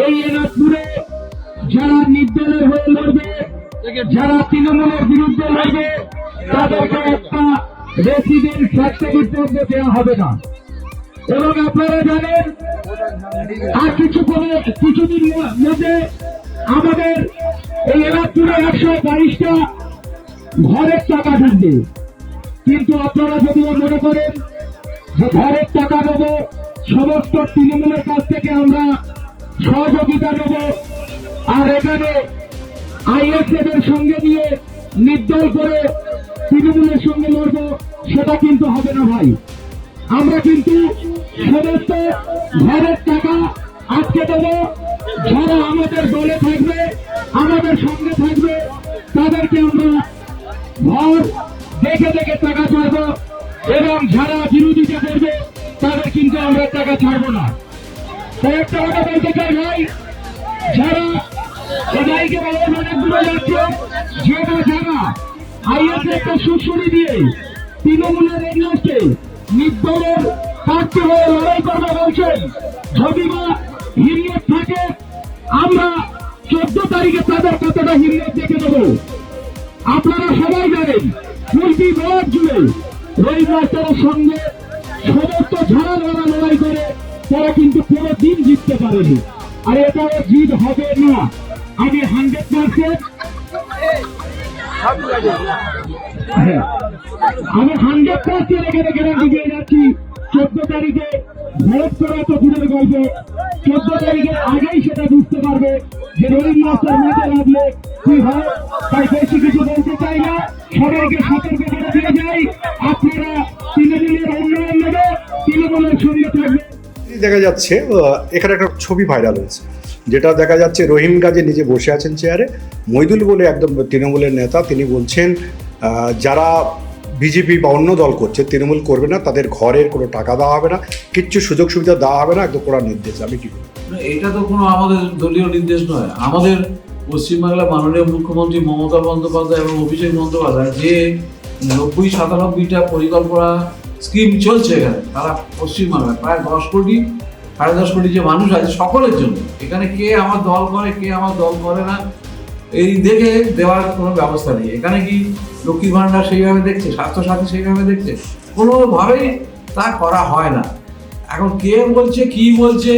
এই এনাজপুরে যারা নির্দলের হয়ে লড়বে, যারা তৃণমূলের বিরুদ্ধে লড়বে, তাদেরকে একটা রেসিডেন্ট সার্টিফিকেট দেওয়া হবে না। এবং আপনারা জানেন, আর কিছু কিছুদিন মধ্যে আমাদের এই এলাকায় একশো বাইশটা ঘরের টাকা ঢুকবে কিন্তু আপনারা যদিও মনে করেন যে ঘরের টাকা দেবো, সমস্ত তৃণমূলের কাছ থেকে আমরা সহযোগিতা নেব। আর এখানে আইএসএফ এর সঙ্গে নিয়ে নির্দল করে তৃণমূলের সঙ্গে লড়ব, সেটা কিন্তু হবে না ভাই। আমরা কিন্তু সমস্ত ঘরের টাকা আটকে দেব। যারা আমাদের দলে থাকবে, আমাদের সঙ্গে থাকবে, তাদেরকে আমরা ঘর দেখে দেখে টাকা ছাড়বো এবং যারা বিরোধিতা করবে, তাদের কিন্তু আমরা টাকা ছাড়বো না। একটা কথা বলতে চাই ভাই। যারা সবাইকে বলে অনেক দূরে যাচ্ছে, যারা আইএস একটা সুশুরি দিয়ে তৃণমূলের এগিয়েছে নির্দলের প্রার্থী হয়ে লড়াই করবে বলছেন যদি বা হিরিয়ত থাকে আমরা চোদ্দ তারিখে তাদের কতটা হিরিয়ত দেখে দেবো। আপনারা সবাই জানেন কুলটি ব্লক জুড়ে রবি মাস্টারের সঙ্গে সমস্ত ঝাড়া লড়া লড়াই করে তারা কিন্তু কোনো দিন জিততে পারেনি। আর এটাও জিত হবে না। আমি হান্ড্রেড পার্সেন্ট আমি হান্ড্রেড পার্সেন্ট এখানে গ্যারান্টি দিয়ে যাচ্ছি। চোদ্দ তারিখে ভোট করা তো দূরের গল্প। চোদ্দ তারিখের আগেই সেটা বুঝতে পারবে যে রবীন্দ্র মাস্টার মাঠে লাগলে কি হয়। তাই বেশি কিছু বলতে চাই না। সবাইকে সতর্ক করে দিয়ে যাই। আপনারা তৃণমূলের উন্নয়ন নেবে, তৃণমূলের থাকবে দেখা যাচ্ছে এখানে একটা ছবি ভাইরাল হয়েছে যেটা দেখা যাচ্ছে রহিম গাজী নিজে বসে আছেন চেয়ারে মইদুল বলে একদম তৃণমূলের নেতা, তিনি বলছেন যারা বিজেপি বা অন্য দল করছে, তৃণমূল করবে না, তাদের ঘরের কোনো টাকা দেওয়া হবে না, কিচ্ছু সুযোগ সুবিধা দেওয়া হবে না, একদম কড়া নির্দেশ, আমি কি? এটা তো কোনো আমাদের দলীয় নির্দেশ নয় আমাদের পশ্চিমবাংলার মাননীয় মুখ্যমন্ত্রী মমতা বন্দ্যোপাধ্যায় এবং অভিষেক বন্দ্যোপাধ্যায় যে নব্বই সাতানব্বইটা পরিকল্পনা স্কিম চলছে এখানে, তারা পশ্চিমবাংলায়, প্রায় দশ কোটি, সাড়ে দশ কোটি যে মানুষ আছে সকলের জন্য। এখানে কে আমার দল করে, কে আমার দল করে না, এই দেখে দেওয়ার কোনো ব্যবস্থা নেই। এখানে কি লক্ষ্মী ভাণ্ডার সেইভাবে দেখছে, স্বাস্থ্যসাথী সেইভাবে দেখছে? কোনোভাবেই তা করা হয় না। এখন কে বলছে, কি বলছে,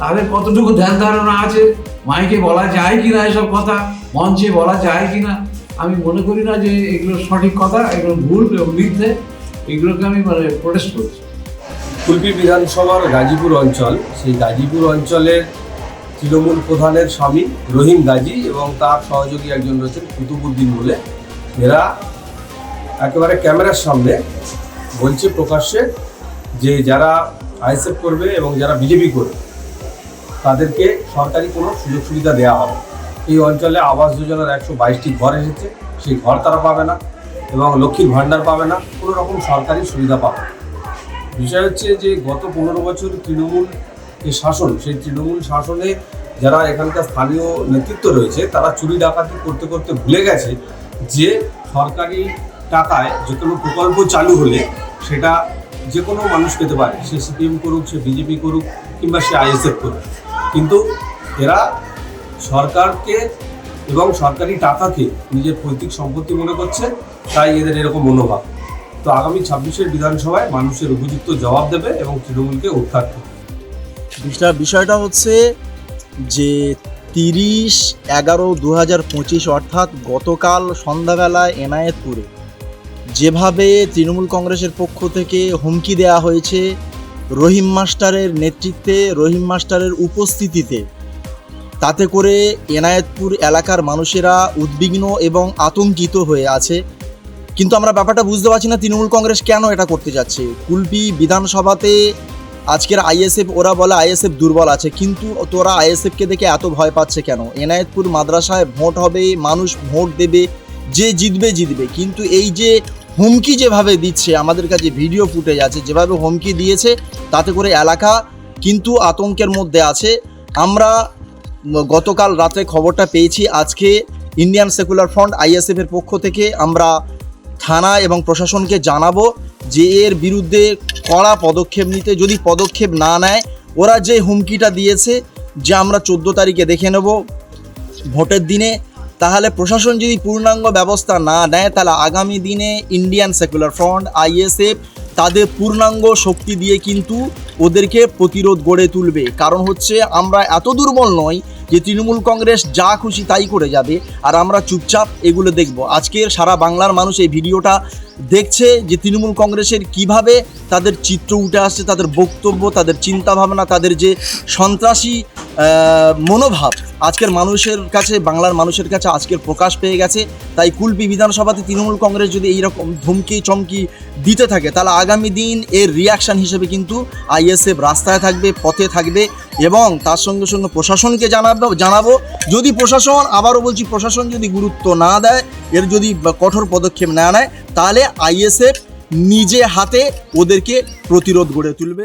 তাদের কতটুকু ধ্যান ধারণা আছে, মাইকে বলা যায় কি না এসব কথা, মঞ্চে বলা যায় কি না আমি মনে করি না যে এগুলো সঠিক কথা, এগুলো ভুল এবং মিথ্যে। এগুলোকে আমি মানে প্রোটেস্ট করছি। কুলপি বিধানসভার গাজীপুর অঞ্চল, সেই গাজীপুর অঞ্চলের তৃণমূল প্রধানের স্বামী রহিম গাজী এবং তার সহযোগী একজন রয়েছেন কুতুবুদ্দিন বলে। এরা একেবারে ক্যামেরার সামনে বলছে প্রকাশ্যে যে যারা আইএসএফ করবে এবং যারা বিজেপি করবে, তাদেরকে সরকারি কোনো সুযোগ সুবিধা দেওয়া হবে এই অঞ্চলে আবাস যোজনার একশো বাইশটি ঘর এসেছে, সেই ঘর তারা পাবে না। এবং লক্ষ্মীর ভাণ্ডার পাবে না, কোনো রকম সরকারি সুবিধা পাবে না। বিষয় হচ্ছে যে গত পনেরো বছর তৃণমূল যে শাসন, সেই তৃণমূল শাসনে যারা এখানকার স্থানীয় নেতৃত্ব রয়েছে, তারা চুরি ডাকাতি করতে করতে ভুলে গেছে যে সরকারি টাকায় যে কোনো প্রকল্প চালু হলে সেটা যে কোনো মানুষ পেতে পারে। সে সিপিএম করুক, সে বিজেপি করুক কিংবা সে আইএসএফ করুক। কিন্তু এরা সরকারকে এবং সরকারি টাকাকে নিজের পৈতৃক সম্পত্তি মনে করছে তাই এদের এরকম মনোভাব। তো আগামী ছাব্বিশের বিধানসভায় মানুষের উপযুক্ত জবাব দেবে এবং তৃণমূলকে উৎখাত করবে। বিষয়টা হচ্ছে যে তিরিশ এগারো দু হাজার পঁচিশ, অর্থাৎ গতকাল সন্ধ্যাবেলায় এনায়েতপুরে যেভাবে তৃণমূল কংগ্রেসের পক্ষ থেকে হুমকি দেওয়া হয়েছে, রহিম মাস্টারের নেতৃত্বে, রহিম মাস্টারের উপস্থিতিতে, তাতে করে এনায়েতপুর এলাকার মানুষেরা উদ্বিগ্ন এবং আতঙ্কিত হয়ে আছে। কিন্তু আমরা ব্যাপারটা বুঝতে পারছি না, তৃণমূল কংগ্রেস কেন এটা করতে যাচ্ছে? কুলপি বিধানসভাতে আজকের আইএসএফ, ওরা বলে আইএসএফ দুর্বল আছে, কিন্তু তোরা আইএসএফকে দেখে এত ভয় পাচ্ছে কেন? এনায়েতপুর মাদ্রাসায় ভোট হবে, মানুষ ভোট দেবে, যে জিতবে জিতবে। কিন্তু এই যে হুমকি যেভাবে দিচ্ছে, আমাদের কাছে ভিডিও ফুটেজ আছে, যেভাবে হুমকি দিয়েছে, তাতে করে এলাকা কিন্তু আতঙ্কের মধ্যে আছে। আমরা গতকাল রাতে খবরটা পেয়েছি, আজকে ইন্ডিয়ান সেকুলার ফ্রন্ট আইএসএফের পক্ষ থেকে আমরা থানা এবং প্রশাসনকে জানাব যে এর বিরুদ্ধে কড়া পদক্ষেপ নিতে, যদি পদক্ষেপ না নেয়, ওরা যে হুমকিটা দিয়েছে, যে আমরা চোদ্দ তারিখে দেখে নেব ভোটের দিনে। তাহলে প্রশাসন যদি পূর্ণাঙ্গ ব্যবস্থা না নেয়, তাহলে আগামী দিনে ইন্ডিয়ান সেকুলার ফ্রন্ট আইএসএফ তাদের পূর্ণাঙ্গ শক্তি দিয়ে কিন্তু ওদেরকে প্রতিরোধ গড়ে তুলবে। কারণ হচ্ছে, আমরা এত দুর্বল নই যে তৃণমূল কংগ্রেস যা খুশি তাই করে যাবে, আর আমরা চুপচাপ এগুলো দেখব। আজকের সারা বাংলার মানুষ এই ভিডিওটা দেখছে যে তৃণমূল কংগ্রেসের কীভাবে তাদের চিত্র উঠে আসছে, তাদের বক্তব্য, তাদের চিন্তাভাবনা, তাদের যে সন্ত্রাসী মনোভাব আজকের মানুষের কাছে, বাংলার মানুষের কাছে আজকের প্রকাশ পেয়ে গেছে। তাই কুলপি বিধানসভাতে তৃণমূল কংগ্রেস যদি এইরকম ধমকি, চমকি দিতে থাকে, তাহলে আগামী দিন এর রিয়াকশন হিসেবে কিন্তু আইএসএফ রাস্তায় থাকবে, পথে থাকবে এবং তার সঙ্গে সঙ্গে প্রশাসনকে জানাব জানাব। যদি প্রশাসন, আবারও বলছি, প্রশাসন যদি গুরুত্ব না দেয়, এর যদি কঠোর পদক্ষেপ না নেয়, তাহলে আইএসএফ নিজে হাতে ওদেরকে প্রতিরোধ গড়ে তুলবে।